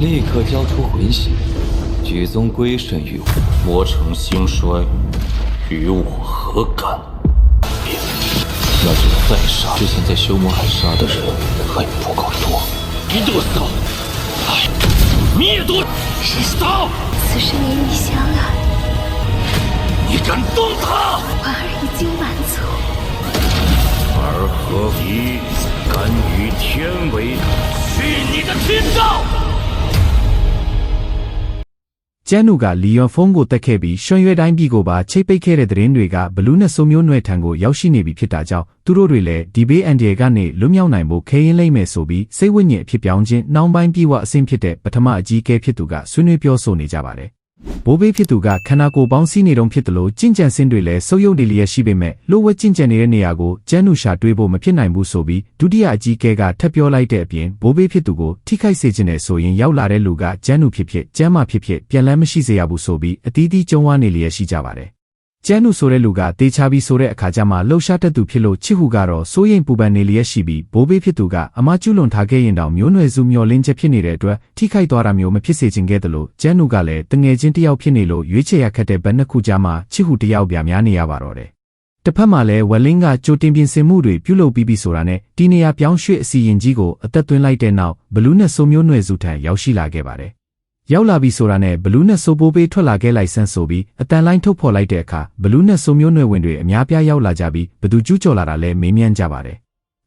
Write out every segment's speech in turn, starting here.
立刻交出魂血，举宗归顺于我。魔城兴衰，与我何干？那就再杀之前在修魔海杀的人还不够多。一度扫，来灭毒是扫！此生与你相爱，你敢动他？婉儿已经满足。而何必敢与天为敌？去你的天道！ ကျန်းနုကလီယွန်ဖုန်းကိုတက်ခဲ့ပြီးရွှွန်ရွဲတိုင်းပြည်ကိုပါချိတ်ပိတ်ခဲ့တဲ့သတင်းတွေကဘလူးနဲ့ဆိုမျိုးနွယ်ထံကိုရောက်ရှိနေပြီဖြစ်တာကြောင့်သူတို့တွေလည်းဒီဘေးအန်ဒီယေကနေလွတ်မြောက်နိုင်ဖို့ခဲရင်လိမ့်မယ်ဆိုပြီးစိတ်ဝိညာဉ်အဖြစ်ပြောင်းခြင်းနှောင်းပိုင်းပြေဝအဆင့်ဖြစ်တဲ့ပထမအကြီးအကဲဖြစ်သူကဆွေးနွေးပြောဆိုနေကြပါတယ်။ ဘိုးဘေးဖြစ်သူကခန္ဓာကိုယ်ပေါင်းစည်းနေတုံးဖြစ်တယ်လို့ကြင်ကြံစင်းတွေလည်းဆုပ်ယုပ်နေလျက်ရှိပေမဲ့လိုဝက်ကြင်ကြံနေတဲ့နေရာကိုကျန်းနုရှာတွေးဖို့မဖြစ်နိုင်ဘူးဆိုပြီးဒုတိယအကြီးအကဲကထပ်ပြောလိုက်တဲ့အပြင်ဘိုးဘေးဖြစ်သူကိုထိခိုက်စေခြင်းနဲ့ဆိုရင်ရောက်လာတဲ့လူကကျန်းနုဖြစ်ဖြစ်ကျန်းမာဖြစ်ဖြစ်ပြန်လန်းမရှိစေရဘူးဆိုပြီးအတီးတီးကြုံဝါနေလျက်ရှိကြပါတယ် ကျန်းနုဆိုတဲ့လူကတေချာပြီးဆိုတဲ့အခါကျမှလှုပ်ရှားတတ်သူဖြစ်လို့ချစ်ဟုကတော့စိုးရိမ်ပူပန်နေလျက်ရှိပြီးဘိုးဘေးဖြစ်သူကအမကျူးလွန်ထားခဲ့ရင်တောင်မျိုးနွယ်စုမျောလင်းချက်ဖြစ်နေတဲ့အတွက်ထိခိုက်သွားတာမျိုးမဖြစ်စေချင်ခဲ့တယ်လို့ကျန်းနုကလည်းတငယ်ချင်းတစ်ယောက်ဖြစ်နေလို့ရွေးချယ်ရခက်တဲ့ဘက်နှစ်ခုကြားမှာချစ်ဟုတစ်ယောက်ပြများနေရပါတော့တယ်တစ်ဖက်မှာလည်းဝက်လင်းကကြိုတင်ပြင်ဆင်မှုတွေပြုလုပ်ပြီးပြီဆိုတာနဲ့ဒီနေရာပြောင်းရွှေ့အစီရင်ကြီးကိုအသက်သွင်းလိုက်တဲ့နောက်ဘလူးနဲ့ဆိုမျိုးနွယ်စုထံရောက်ရှိလာခဲ့ပါတယ် ရောက်လာပြီဆိုတာနဲ့ဘလူးနဲ့ဆိုပိုးပေးထွက်လာခဲ့လိုက်ဆန်းဆိုပြီးအတန်လိုင်းထုတ်ဖော်လိုက်တဲ့အခါဘလူးနဲ့ဆိုမျိုးနွယ်ဝင်တွေအများပြားရောက်လာကြပြီးဘသူကျူးကျော်လာတာလဲမေးမြန်းကြပါတယ်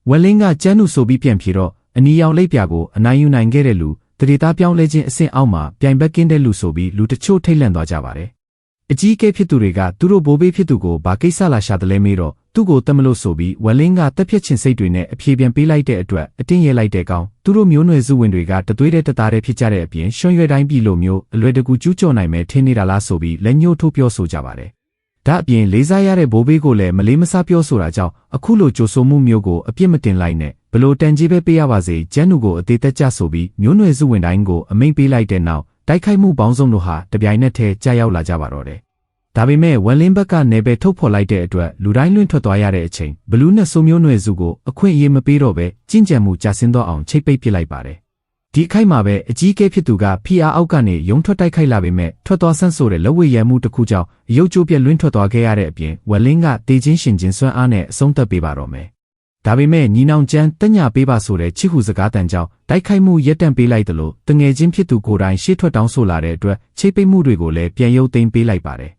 ဝက်လင်းကကျန်းနုဆိုပြီးပြန်ဖြေတော့အနီရောင်လိပ်ပြာကိုအနိုင်ယူနိုင်ခဲ့တဲ့လူတရေသားပြောင်းလဲခြင်းအဆင့်အောက်မှာပြိုင်ဘက်ကင်းတဲ့လူဆိုပြီးလူတချို့ထိတ်လန့်သွားကြပါတယ်အကြီးအကဲဖြစ်သူတွေကသူတို့ဘိုးဘေးဖြစ်သူကိုဘာကိစ္စလာရှာတယ်လဲမေးတော့ သူ့ကိုတမလို့ဆိုပြီးဝက်လင်းကတက်ဖြတ်ခြင်းစိတ်တွေနဲ့အပြေပြန်ပေးလိုက်တဲ့အတွက်အတင်းရဲလိုက်တဲ့ကောင်သူတို့မျိုးနွယ်စုဝင်တွေကတသွေးတဲ့တသားတဲ့ဖြစ်ကြတဲ့အပြင်ရွှွန်ရွယ်တိုင်းပြည်လိုမျိုးအလွယ်တကူကျူးကျော်နိုင်မယ်ထင်နေတာလားဆိုပြီးလက်ညှိုးထိုးပြောဆိုကြပါတယ်ဒါအပြင်လေးစားရတဲ့ဘိုးဘေးကိုလည်းမလေးမစားပြောဆိုတာကြောင့်အခုလိုကြိုဆိုမှုမျိုးကိုအပြစ်မတင်လိုက်နဲ့ဘလို့တန်ကြီးပဲပေးရပါစေကျန်းနုကိုအသေးသက်ကြဆိုပြီးမျိုးနွယ်စုဝင်တိုင်းကိုအမိန့်ပေးလိုက်တဲ့နောက်တိုက်ခိုက်မှုပေါင်းစုံတို့ဟာတပြိုင်နက်တည်းကြာရောက်လာကြပါတော့တယ် ဒါပေမဲ့ဝက်လင်းဘက်ကနေပဲထုတ်ဖော်လိုက်တဲ့အတွက်လူတိုင်းလွင့်ထွက်သွားရတဲ့အချိန်ဘလူးနဲ့ဆိုမျိုးနွယ်စုကိုအခွင့်အရေးမပေးတော့ပဲကြင်ကြံမှုကြာဆင်းတော့အောင်ချိတ်ပိတ်ပစ်လိုက်ပါတယ်ဒီအခိုက်မှာပဲအကြီးအကဲဖြစ်သူကဖီအားအောက်ကနေယုံထွက်တိုက်ခိုက်လာပေမဲ့ထွက်သွားဆန်းဆိုတဲ့လက်ဝဲရမှုတစ်ခုကြောင့်ရုပ်ကြိုးပြက်လွင့်ထွက်သွားခဲ့ရတဲ့အပြင်ဝက်လင်းကတေချင်းရှင်ချင်းစွမ်းအားနဲ့အဆုံးသတ်ပေးပါတော့မယ်ဒါပေမဲ့ညီနောင်ကျန်းတက်ညာပေးပါဆိုတဲ့ချစ်ဟုစကားတန်ကြောင့်တိုက်ခိုက်မှုရက်တန့်ပေးလိုက်တယ်လို့တငယ်ချင်းဖြစ်သူကိုယ်တိုင်ရှေ့ထွက်တောင်းဆိုလာတဲ့အတွက်ချိတ်ပိတ်မှုတွေကိုလည်းပြန်ရုပ်သိမ်းပေးလိုက်ပါတယ်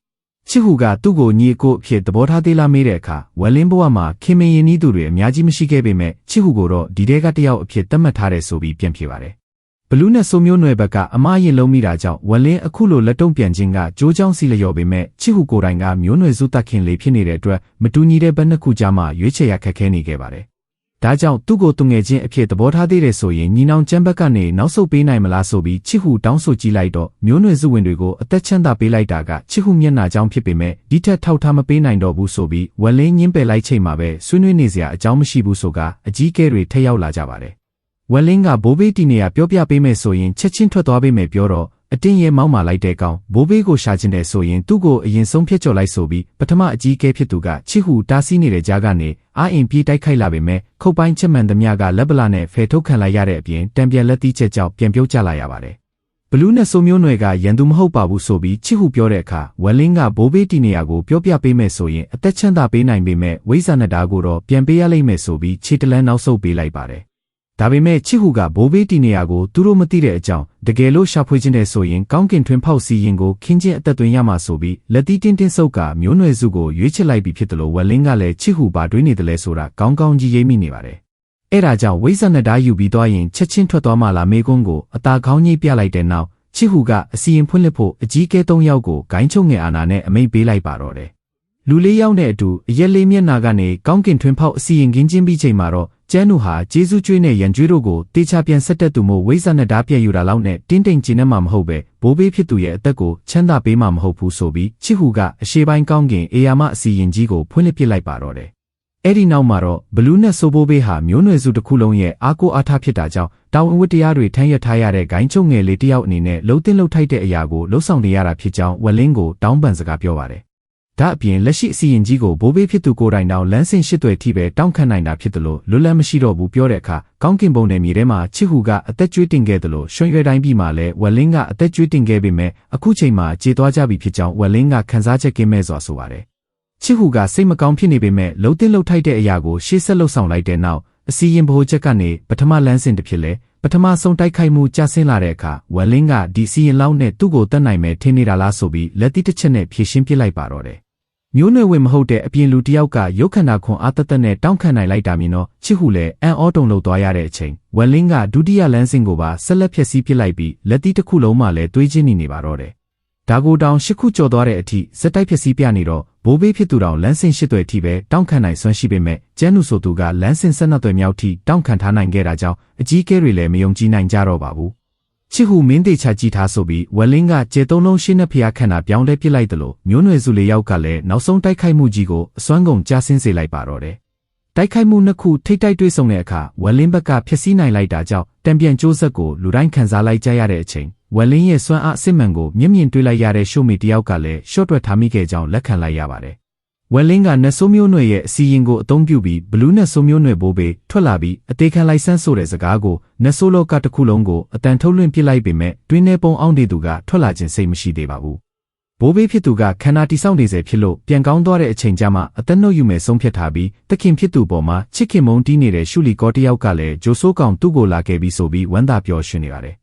ချစ်ဟုကသူ့ကိုညီအကိုအဖြစ်သဘောထားသေးလားမေးတဲ့အခါဝက်လင်းဘဝမှာခင်မင်ရင်နီးသူတွေအများကြီးမရှိခဲ့ပေမဲ့ချစ်ဟုကိုတော့ဒီတဲကတယောက်အဖြစ်သတ်မှတ်ထားတယ်ဆိုပြီးပြန်ဖြေပါတယ်ဘလူးနဲ့ဆိုမျိုးနွယ်ဘက်ကအမရင်လုံးမိတာကြောင့်ဝက်လင်းအခုလိုလက်တုံ့ပြန်ခြင်းကကြိုးချောင်းစီလျော်ပေမဲ့ချစ်ဟုကိုယ်တိုင်ကမျိုးနွယ်စုတတ်ခင်လေးဖြစ်နေတဲ့အတွက်မတူညီတဲ့ဘက်နှစ်ခုကြားမှာရွေးချယ်ရခက်ခဲနေခဲ့ပါတယ် ဒါကြောင့်သူ့ကိုသူငယ်ချင်းအဖြစ်သဘောထားသေးတယ်ဆိုရင်ညီနောင်ကျမ်းဘက်ကနေနောက်ဆုတ်ပေးနိုင်မလားဆိုပြီးချစ်ဟုတောင်းဆိုကြည့်လိုက်တော့မျိုးနွယ်စုဝင်တွေကိုအသက်ချမ်းသာပေးလိုက်တာကချစ်ဟုမျက်နှာကြောင့်ဖြစ်ပေမဲ့ဒီထက်ထောက်ထားမပေးနိုင်တော့ဘူးဆိုပြီးဝက်လင်းညင်းပယ်လိုက်ချိန်မှာပဲဆွေးနွေးနေစရာအကြောင်းမရှိဘူးဆိုကအကြီးကဲတွေထက်ရောက်လာကြပါတယ်ဝက်လင်းကဘိုးဘေးတီနေရပြောပြပေးမယ်ဆိုရင်ချက်ချင်းထွက်သွားပေးမယ်ပြောတော့ အတင်းရဲမောင်းမာလိုက်တဲ့ကောင်ဘိုးဘေးကိုရှာခြင်းတယ်ဆိုရင်သူ့ကိုအရင်ဆုံးဖြတ်ကျော်လိုက်ဆိုပြီးပထမအကြီးကဲဖြစ်သူကချစ်ဟုတားဆီးနေတဲ့ကြားကနေအာအင်ပြေးတိုက်ခိုက်လာပေမဲ့ခုတ်ပိုင်းချက်မှန်သမျှကလက်ပလာနဲ့ဖယ်ထုတ်ခံလိုက်ရတဲ့အပြင်တံပြန်လက်သီးချက်ကြောင့်ပြန်ပြုတ်ကျလာရပါတယ်ဘလူးနဲ့ဆိုမျိုးနွယ်ကရန်သူမဟုတ်ပါဘူးဆိုပြီးချစ်ဟုပြောတဲ့အခါဝက်လင်းကဘိုးဘေးတီနေရကိုပြောပြပေးမယ်ဆိုရင်အသက်ချမ်းသာပေးနိုင်ပေမဲ့ဝိဇ္ဇာနတာကိုတော့ပြန်ပေးရလိမ့်မယ်ဆိုပြီးခြေတလန်းနောက်ဆုတ်ပေးလိုက်ပါတယ် ဒါပေမဲ့ချစ်ဟုကဘိုးဘေးတီနေရကိုသူတို့မသိတဲ့အကြောင်းတကယ်လို့ရှာဖွေခြင်းတဲ့ဆိုရင်ကောင်းကင်ထွင်ဖောက်စီရင်ကိုခင်းချင်းအသက်သွင်းရမှာဆိုပြီးလက်တီးတင်းတင်းဆုပ်ကမျိုးနွယ်စုကိုရွေးချယ်လိုက်ပြီးဖြစ်တယ်လို့ဝက်လင်းကလည်းချစ်ဟုပါတွေးနေတယ်လဲဆိုတာကောင်းကောင်းကြီးရိပ်မိနေပါတယ်အဲ့ဒါကြောင့်ဝိဇ္ဇာနတာယူပြီးသွားရင်ချက်ချင်းထွက်သွားမှလားမေကွန်းကိုအသာခေါင်းကြီးပြလိုက်တဲ့နောက်ချစ်ဟုကအစီရင်ဖွင့်လှစ်ဖို့အကြီးကဲ၃ယောက်ကိုဂိုင်းချုပ်ငယ်အာနာနဲ့အမိတ်ပေးလိုက်ပါတော့တယ်လူလေးယောက်နဲ့အတူအရက်လေးမျက်နာကနေကောင်းကင်ထွင်ဖောက်အစီရင်ကင်းချင်းပြီးချိန်မှာတော့ ကျန်းနုဟာဂျေစုကျွေးနဲ့ရန်ကျွေးတို့ကိုတေချာပြန်ဆက်တက်သူမို့ဝိဇ္ဇာနဲ့ဓာပြည့်ယူတာလောက်နဲ့တင်းတိမ်ကျင်းနဲ့မှမဟုတ်ပဲဘိုးဘေးဖြစ်သူရဲ့အသက်ကိုချမ်းသာပေးမှမဟုတ်ဘူးဆိုပြီးချစ်ဟူကအရှေးပိုင်းကောင်းကင်အေယာမအစီရင်ကြီးကိုဖွင့်လှစ်ပစ်လိုက်ပါတော့တယ်အဲ့ဒီနောက်မှာတော့ဘလူးနဲ့ဆိုဘိုးဘေးဟာမျိုးနွယ်စုတစ်ခုလုံးရဲ့အားကိုးအားထားဖြစ်တာကြောင့်တောင်အဝတ်တရားတွေထမ်းရထားရတဲ့ဂိုင်းချုံငယ်လေးတစ်ယောက်အနေနဲ့လှုပ်တင်လှုပ်ထိုက်တဲ့အရာကိုလှုပ်ဆောင်နေရတာဖြစ်ကြောင်းဝက်လင်းကိုတောင်းပန်စကားပြောပါတယ် ဒါအပြင်လက်ရှိအစီရင်ကြီးကိုဘိုးဘေးဖြစ်သူကိုယ်တိုင်တောင်လမ်းစဉ်ရှစ်သွယ်ထိပဲတောင်းခံနိုင်တာဖြစ်တယ်လို့လွတ်လပ်မရှိတော့ဘူးပြောတဲ့အခါကောင်းကင်ဘုံနယ်မြေထဲမှာချစ်ဟူကအသက်ကျွေးတင်ခဲ့တယ်လို့ရွှေရွယ်တိုင်းပြည်မှာလည်းဝက်လင်းကအသက်ကျွေးတင်ခဲ့ပေမဲ့အခုချိန်မှာကြေသွားကြပြီဖြစ်ကြောင်းဝက်လင်းကခန်းစားချက်ကင်းမဲ့စွာဆိုပါတယ်ချစ်ဟူကစိတ်မကောင်းဖြစ်နေပေမဲ့လှုပ်တင်လှုပ်ထိုက်တဲ့အရာကိုရှေ့ဆက်လှုပ်ဆောင်လိုက်တဲ့နောက်အစီရင်ဘိုးချက်ကနေပထမလမ်းစဉ်တစ်ဖြစ်လဲပထမဆုံးတိုက်ခိုက်မှုကြာဆင်းလာတဲ့အခါဝက်လင်းကဒီစီရင်လောက်နဲ့သူ့ကိုတတ်နိုင်မယ်ထင်နေတာလားဆိုပြီးလက်တိတစ်ချက်နဲ့ဖြေရှင်းပစ်လိုက်ပါတော့တယ် မျိုးနွယ်ဝင်မဟုတ်တဲ့အပြင်လူတစ်ယောက်ကရုပ်ခန္ဓာခွန်အားတသက်နဲ့တောင်းခံနိုင်လိုက်တာမြင်တော့ချစ်ဟုလည်းအန်အောတုံလို့သွားရတဲ့အချိန်ဝက်လင်းကဒုတိယလမ်းစဉ်ကိုပါဆက်လက်ဖြည့်ဆည်းပစ်လိုက်ပြီးလက်တိတစ်ခုလုံးမှလည်းတွေးချင်းနေနေပါတော့တယ်ဒါကိုတောင်ရှစ်ခုကြော်သွားတဲ့အထိစက်တိုက်ဖြည့်ဆည်းပြနေတော့ဘိုးဘေးဖြစ်သူတောင်လမ်းစဉ်ရှစ်သွယ်ထိပဲတောင်းခံနိုင်စွမ်းရှိပေမဲ့ကျန်းနုဆိုသူကလမ်းစဉ်ဆက်နှစ်သွယ်မြောက်ထိတောင်းခံထားနိုင်ခဲ့တာကြောင့်အကြီးကဲတွေလည်းမယုံကြည်နိုင်ကြတော့ပါဘူး ချစ်ဟူမင်းတေချာကြည့်ထားဆိုပြီးဝက်လင်းကကျေသုံးလုံးရှင်းတဲ့ဖျားခန္ဓာပြောင်းလဲပစ်လိုက်တယ်လို့မျိုးနွယ်စုလေးယောက်ကလည်းနောက်ဆုံးတိုက်ခိုက်မှုကြီးကိုအစွမ်းကုန်ကြားဆင်းစေလိုက်ပါတော့တယ်တိုက်ခိုက်မှုနှစ်ခုထိတ်တိုက်တွေ့ဆုံတဲ့အခါဝက်လင်းဘက်ကဖျက်ဆီးနိုင်လိုက်တာကြောင့်တံပြန်ကျိုးဆက်ကိုလူတိုင်းခံစားလိုက်ကြရတဲ့အချိန်ဝက်လင်းရဲ့စွမ်းအားအစစ်မှန်ကိုမျက်မြင်တွေ့လိုက်ရတဲ့ရှုမီတယောက်ကလည်းရှော့တွက်ထားမိခဲ့ကြောင်းလက်ခံလိုက်ရပါတယ် ဝက်လင်းကနတ်ဆိုးမျိုးနွယ်ရဲ့အစီရင်ကိုအသုံးပြုပြီးဘလူးနတ်ဆိုးမျိုးနွယ်ဘိုးဘေးထွက်လာပြီးအသေးခံလိုက်ဆန်းဆိုတဲ့စကားကိုနတ်ဆိုးလောကတစ်ခုလုံးကိုအတန်ထုတ်လွှင့်ပစ်လိုက်ပေမဲ့တွင်းထဲပုံအောင်တဲ့သူကထွက်လာခြင်းစိတ်မရှိသေးပါဘူးဘိုးဘေးဖြစ်သူကခန္ဓာတိဆောက်နေစေဖြစ်လို့ပြန်ကောင်းသွားတဲ့အချိန်ကျမှအသက်နှုတ်ယူမယ်ဆုံးဖြတ်ထားပြီးတခင်ဖြစ်သူပေါ်မှာချစ်ခင်မုန်းတီးနေတဲ့ရှုလီကောတယောက်ကလည်းဂျိုဆိုးကောင်သူ့ကိုလာခဲ့ပြီးဆိုပြီးဝမ်းသာပျော်ရွှင်နေပါတယ်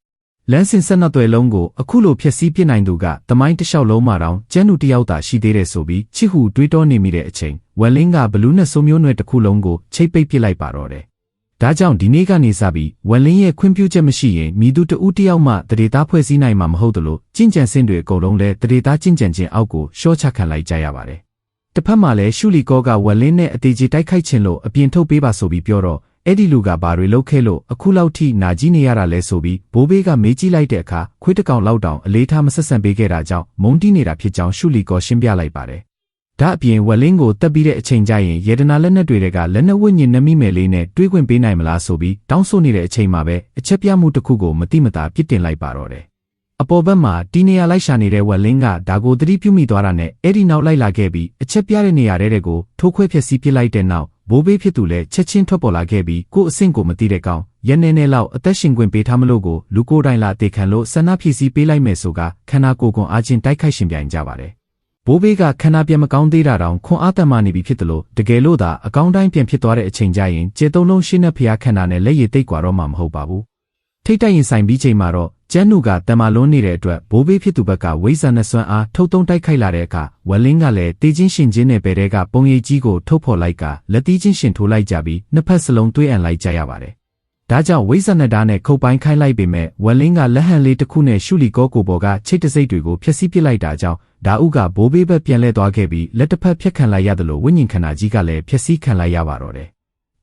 လမ်းစဉ်ဆက်နှစ်သွယ်လုံးကိုအခုလိုဖျက်ဆီးပစ်နိုင်သူကတမိုင်းတစ်လျှောက်လုံးမှာတောင်ကျန်းသူတယောက်သာရှိသေးတယ်ဆိုပြီးချစ်ဟူတွေးတောနေမိတဲ့အချိန်ဝက်လင်းကဘလူးနဲ့ဆိုးမျိုးနွယ်တစ်ခုလုံးကိုချိတ်ပိတ်ပစ်လိုက်ပါတော့တယ်။ဒါကြောင့်ဒီနေ့ကနေစပြီးဝက်လင်းရဲ့ခွင့်ပြုချက်မရှိရင်မိသူတဦးတယောက်မှတရေသားဖွဲ့စည်းနိုင်မှာမဟုတ်သလိုကြင်ကြံစင်းတွေအကုန်လုံးလည်းတရေသားကြင်ကြံခြင်းအောက်ကိုရှော့ချခံလိုက်ကြရပါတယ်။တစ်ဖက်မှာလည်းရှုလီကောကဝက်လင်းနဲ့အသေးကြီးတိုက်ခိုက်ခြင်းလို့အပြင်ထုတ်ပေးပါဆိုပြီးပြောတော့ အဲ့ဒီလူကဘာတွေလုပ်ခဲ့လို့အခုလောက်ထိနာကြီးနေရတာလဲဆိုပြီးဘိုးဘေးကမေးကြည့်လိုက်တဲ့အခါခွေးတကောင်လောက်တောင်အလေးထားမဆက်ဆံပေးခဲ့တာကြောင့်မုန်းတီးနေတာဖြစ်ကြောင်းရှုလီကောရှင်းပြလိုက်ပါတယ်။ဒါအပြင်ဝက်လင်းကိုတက်ပြီးတဲ့အချိန်ကျရင်ယေဒနာလက်နက်တွေကလက်နက်ဝိညာဉ်နမိမယ်လေးနဲ့တွေးခွင့်ပေးနိုင်မလားဆိုပြီးတောင်းဆိုနေတဲ့အချိန်မှာပဲအချက်ပြမှုတစ်ခုကိုမတိမတာပြစ်တင်လိုက်ပါတော့တယ်။အပေါ်ဘက်မှာတီနေရလိုက်ရှာနေတဲ့ဝက်လင်းကဒါကိုသတိပြုမိသွားတာနဲ့အဲ့ဒီနောက်လိုက်လာခဲ့ပြီးအချက်ပြတဲ့နေရာတွေကိုထိုးခွဲဖျက်ဆီးပစ်လိုက်တဲ့နောက် ဘိုးဘေးဖြစ်သူလည်းချက်ချင်းထွက်ပေါ်လာခဲ့ပြီးကို့အဆင့်ကိုမသိတဲ့ကောင်ရနေနေလောက်အသက်ရှင်ခွင့်ပေးထားမလို့ကိုလူကိုယ်တိုင်လာတေခံလို့ဆန္ဒဖြည့်ဆည်းပေးလိုက်မယ်ဆိုကခန္ဓာကိုယ်ကွန်အားချင်းတိုက်ခိုက်ရှင်ပြိုင်ကြပါတယ်ဘိုးဘေးကခန္ဓာပြန်မကောင်းသေးတာတောင်ခွန်အားတန်မာနေပြီဖြစ်တယ်လို့တကယ်လို့သာအကောင်းတိုင်းပြန်ဖြစ်သွားတဲ့အချိန်ကျရင်ကျေသုံးလုံးရှင်းတဲ့ဖျားခန္ဓာနဲ့လက်ရည်တိတ်ကွာတော့မှမဟုတ်ပါဘူး ထိတ်တိုက်ရင်ဆိုင်ပြီးချိန်မှာတော့ကျန်းနုကတမလွန်းနေတဲ့အတွက်ဘိုးဘေးဖြစ်သူဘက်ကဝိဇ္ဇာနဲ့စွမ်းအားထုတ်တုံးတိုက်ခိုက်လာတဲ့အခါဝက်လင်းကလည်းတေးချင်းရှင်ချင်းနဲ့ပဲတဲ့ကပုံရိပ်ကြီးကိုထုတ်ဖော်လိုက်ကလက်တီးချင်းရှင်ထိုးလိုက်ကြပြီးနှစ်ဖက်စလုံးတွေးအံလိုက်ကြရပါတယ်။ဒါကြောင့်ဝိဇ္ဇာနဲ့ဓာတ်နဲ့ခုတ်ပိုင်းခိုင်းလိုက်ပေမဲ့ဝက်လင်းကလက်ဟန်လေးတစ်ခုနဲ့ရှုလီကောကိုပေါ်ကချိတ်တစိတ်တွေကိုဖျက်ဆီးပစ်လိုက်တာကြောင့်ဓာဥကဘိုးဘေးဘက်ပြန်လဲသွားခဲ့ပြီးလက်တစ်ဖက်ဖြတ်ခံလိုက်ရတယ်လို့ဝိညာဉ်ခန္ဓာကြီးကလည်းဖျက်ဆီးခံလိုက်ရပါတော့တယ်။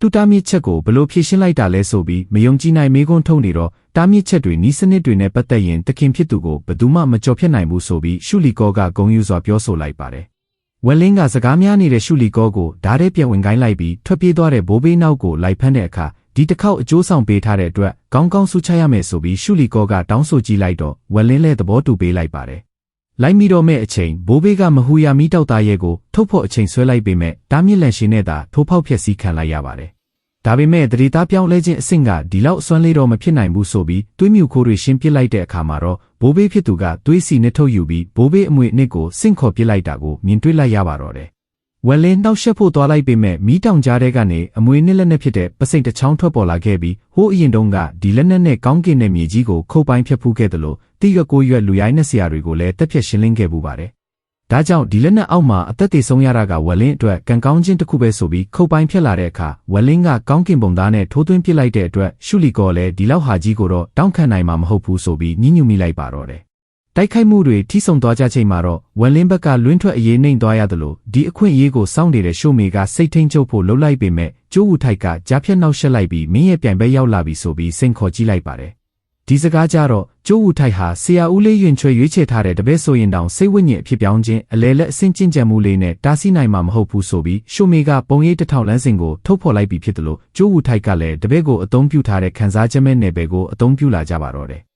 တူတာမြစ်ချက်ကိုဘလို့ဖြည့်ရှင်းလိုက်တာလဲဆိုပြီးမယုံကြည်နိုင်မေးခွန်းထုတ်နေတော့တာမြစ်ချက်တွေနီးစနစ်တွေနဲ့ပတ်သက်ရင်တခင်ဖြစ်သူကိုဘယ်သူမှမကြော်ဖြတ်နိုင်ဘူးဆိုပြီးရှုလီကောကဂုံယူစွာပြောဆိုလိုက်ပါတယ်။ဝက်လင်းကစကားများနေတဲ့ရှုလီကောကိုဓာတ်ထဲပြန်ဝင်ကိုင်းလိုက်ပြီးထွက်ပြေးသွားတဲ့ဘိုးဘေးနောက်ကိုလိုက်ဖမ်းတဲ့အခါဒီတစ်ခေါက်အကျိုးဆောင်ပေးထားတဲ့အတွက်ကောင်းကောင်းဆူချရမယ်ဆိုပြီးရှုလီကောကတောင်းဆိုကြည့်လိုက်တော့ဝက်လင်းလည်းသဘောတူပေးလိုက်ပါတယ်။ လိုက်မိတော့မဲ့အချိန်ဘိုးဘေးကမဟူယာမီတောက်သားရဲ့ကိုထုတ်ဖို့အချိန်ဆွဲလိုက်ပေမဲ့တားမြစ်လန်ရှင်နဲ့သာထိုးဖောက်ဖျက်ဆီးခံလိုက်ရပါတယ်ဒါပေမဲ့တတိသားပြောင်းလဲခြင်းအဆင့်ကဒီလောက်အစွမ်းလေးတော့မဖြစ်နိုင်ဘူးဆိုပြီးတွေးမြူခိုးတွေရှင်းပစ်လိုက်တဲ့အခါမှာတော့ဘိုးဘေးဖြစ်သူကတွေးစီနဲ့ထုတ်ယူပြီးဘိုးဘေးအမွေအနှစ်ကိုစင့်ခေါ်ပစ်လိုက်တာကိုမြင်တွေ့လိုက်ရပါတော့တယ်။ ဝက်လင်းနှောက်ရှက်ဖို့သွားလိုက်ပေမဲ့မီးတောင်ကြားတဲ့ကနေအမွေနှစ်လက်နဲ့ဖြစ်တဲ့ပစိန်တစ်ချောင်းထွက်ပေါ်လာခဲ့ပြီးဟိုးအရင်တုန်းကဒီလက်နက်နဲ့ကောင်းကင်တဲ့မြေကြီးကိုခုတ်ပိုင်းဖြတ်ဖူးခဲ့တယ်လို့တိရွက်ကိုရွက်လူရိုင်းနဲ့ဆရာတွေကိုလည်းတက်ဖြတ်ရှင်းလင်းခဲ့ပူပါတယ်ဒါကြောင့်ဒီလက်နက်အောက်မှာအသက်သေဆုံးရတာကဝက်လင်းအတွက်ကံကောင်းခြင်းတစ်ခုပဲဆိုပြီးခုတ်ပိုင်းဖြစ်လာတဲ့အခါဝက်လင်းကကောင်းကင်ပုံသားနဲ့ထိုးသွင်းပစ်လိုက်တဲ့အတွက်ရှုလီကောလည်းဒီလောက်ဟာကြီးကိုတော့တောင်းခံနိုင်မှာမဟုတ်ဘူးဆိုပြီးညှဉ်းညူမိလိုက်ပါတော့တယ်။ တိုက်ခိုက်မှုတွေထိဆုံသွားကြချိန်မှာတော့ဝက်လင်းဘက်ကလွင်းထွက်အရေးနှိမ်သွားရတယ်လို့ဒီအခွင့်အရေးကိုစောင့်နေတဲ့ရှိုမေကစိတ်ထိန်ချုပ်ဖို့လှုပ်လိုက်ပေမဲ့ကျိုးဝူထိုက်ကကြားဖြတ်နောက်ရှက်လိုက်ပြီးမင်းရဲ့ပြိုင်ဘက်ရောက်လာပြီဆိုပြီးစိန်ခေါ်ကြည့်လိုက်ပါတယ်ဒီစကားကြတော့ကျိုးဝူထိုက်ဟာဆရာဦးလေးရင်ချွေရွေးချယ်ထားတဲ့တပည့်ဆိုရင်တောင်စိတ်ဝိညာဉ်အဖြစ်ပြောင်းခြင်းအလဲလက်အဆင့်ကျင့်ကြံမှုလေးနဲ့တားဆီးနိုင်မှာမဟုတ်ဘူးဆိုပြီးရှုမေကပုံရိပ်တစ်ထောင်လမ်းစဉ်ကိုထုတ်ဖော်လိုက်ပြီးဖြစ်တယ်လို့ကျိုးဝူထိုက်ကလည်းတပည့်ကိုအသုံးပြုထားတဲ့ခန်းစားချက်မဲ့နယ်ပယ်ကိုအသုံးပြုလာကြပါတော့တယ်။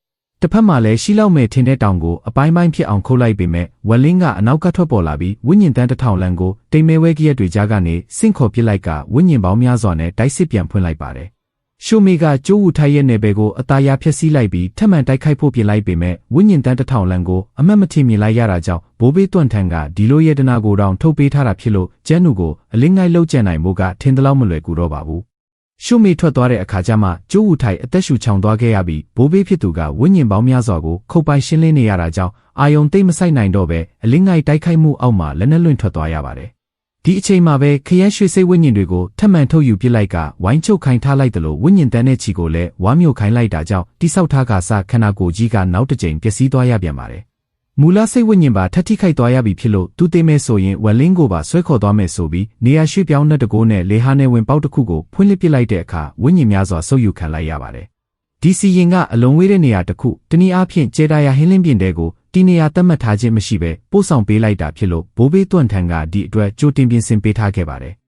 တတစ်ဖက်မှာလည်းရှိလောက်မဲ့ထင်တဲ့တောင်ကိုအပိုင်းပိုင်းဖြစ်အောင်ခုတ်လိုက်ပေမဲ့ဝက်လင်းကအနောက်ကထွက်ပေါ်လာပြီးဝိညာဉ်တန်းတစ်ထောင်လန်းကိုတိမ်မဲဝဲကြီးရက်တွေကြားကနေစင့်ခေါ်ပစ်လိုက်ကဝိညာဉ်ပေါင်းများစွာနဲ့တိုက်စစ်ပြန်ဖွင့်လိုက်ပါတယ်။ရှိုမီကကျိုးဝူထိုက်ရဲ့နယ်ပယ်ကိုအသားရဖျက်ဆီးလိုက်ပြီးထပ်မံတိုက်ခိုက်ဖို့ပြင်လိုက်ပေမဲ့ဝိညာဉ်တန်းတစ်ထောင်လန်းကိုအမတ်မထင်မြင်လိုက်ရတာကြောင့်ဘိုးဘေးတွန့်ထန်ကဒီလိုရဲ့တနာကိုတောင်ထုတ်ပေးထားတာဖြစ်လို့ကျန်းနူကိုအလင်းငိုက်လောက်ကျန်နိုင်မှုကထင်သလောက်မလွယ်ကူတော့ပါဘူး။ ရှုမေထွက်သွားတဲ့အခါကျမှကျိုးဝူထိုင်အသက်ရှူချောင်သွားခဲ့ရပြီးဘိုးဘေးဖြစ်သူကဝိညာဉ်ပေါင်းများစွာကိုခုတ်ပိုင်ရှင်းလင်းနေရတာကြောင့်အာယုံသိမ့်မဆိုင်နိုင်တော့ပဲအလင်းငိုက်တိုက်ခိုက်မှုအောက်မှာလက်နှလွင့်ထွက်သွားရပါတယ်။ဒီအချိန်မှာပဲခရမ်းရွှေစိတ်ဝိညာဉ်တွေကိုထပ်မံထုတ်ယူပစ်လိုက်ကဝိုင်းချုပ်ခိုင်းထားလိုက်တယ်လို့ဝိညာဉ်တန်းတဲ့ချီကိုလည်းဝါမျိုးခိုင်းလိုက်တာကြောင့်တိဆောက်ထားကစခန္ဓာကိုယ်ကြီးကနောက်တစ်ကြိမ်ပျက်စီးသွားရပြန်ပါတယ်။ မူလစိတ်ဝိညာဉ်ပါထပ်ထိခိုက်သွားရပြီဖြစ်လို့သူသိမဲ့ဆိုရင်ဝက်လင်းကိုပါဆွဲခေါ်သွားမယ်ဆိုပြီးနေရာရွှေ့ပြောင်းတဲ့တကိုးနဲ့လေဟာနဲ့ဝင်ပေါက်တစ်ခုကိုဖွင့်လှစ်ပစ်လိုက်တဲ့အခါဝိညာဉ်များစွာဆုပ်ယူခံလိုက်ရပါတယ်။ဒီစီရင်ကအလုံးဝေးတဲ့နေရာတစ်ခုတနည်းအားဖြင့်ကျေတာယာဟင်းလင်းပြင်တဲ့ကိုဒီနေရာသတ်မှတ်ထားခြင်းမရှိဘဲပို့ဆောင်ပေးလိုက်တာဖြစ်လို့ဘိုးဘေးတွန့်ထန်ကဒီအတွက်ကြိုတင်ပြင်ဆင်ပေးထားခဲ့ပါတယ်။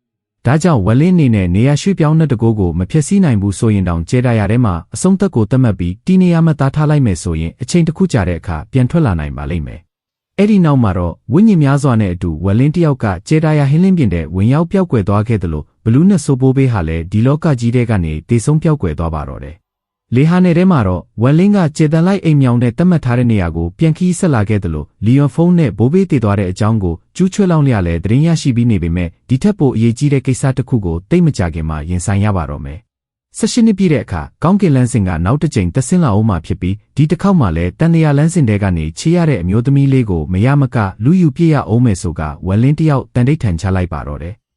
ဒါကြောင့်ဝက်လင်းအနေနဲ့နေရာရွှေ့ပြောင်းတဲ့တကိုးကိုမဖြစ်စည်းနိုင်ဘူးဆိုရင်တောင်ကျေတာယာထဲမှာအဆုံးသက်ကိုသတ်မှတ်ပြီးဒီနေရာမှာသားထားလိုက်မယ်ဆိုရင်အချိန်တစ်ခုကြာတဲ့အခါပြန်ထွက်လာနိုင်ပါလိမ့်မယ်။အဲ့ဒီနောက်မှာတော့ဝိညာဉ်များစွာနဲ့အတူဝက်လင်းတယောက်ကကျေတာယာဟင်းလင်းပြင်တဲ့ဝင်ရောက်ပျောက်ကွယ်သွားခဲ့တယ်လို့ဘလူးနဲ့ဆိုပိုးဘေးဟာလည်းဒီလောကကြီးထဲကနေတေဆုံးပျောက်ကွယ်သွားပါတော့တယ်။ လေဟာနယ်ထဲမှာတော့ဝက်လင်းကကျေတန်လိုက်အိမ်မြောင်တဲ့တတ်မှတ်ထားတဲ့နေရာကိုပြန်ခီးဆက်လာခဲ့တယ်လို့လီယွန်ဖုန်းနဲ့ဘိုးဘေးတည်သွားတဲ့အကြောင်းကိုကျူးချွဲလောင်းလျက်လည်းသတင်းရရှိပြီးနေပေမဲ့ဒီထက်ပိုအရေးကြီးတဲ့ကိစ္စတစ်ခုကိုတိတ်မကြခင်မှာရင်ဆိုင်ရပါတော့မယ်။၁၈နှစ်ပြည့်တဲ့အခါကောင်းကင်လန်းစင်ကနောက်တစ်ကြိမ်တက်ဆင်းလာအောင်မှဖြစ်ပြီးဒီတစ်ခေါက်မှလည်းတန်တရာလန်းစင်တဲကနေချေရတဲ့အမျိုးသမီးလေးကိုမရမကလူယူပြည့်ရအောင်မယ်ဆိုကဝက်လင်းတယောက်တန်တိတ်ထန်ချလိုက်ပါတော့တယ်။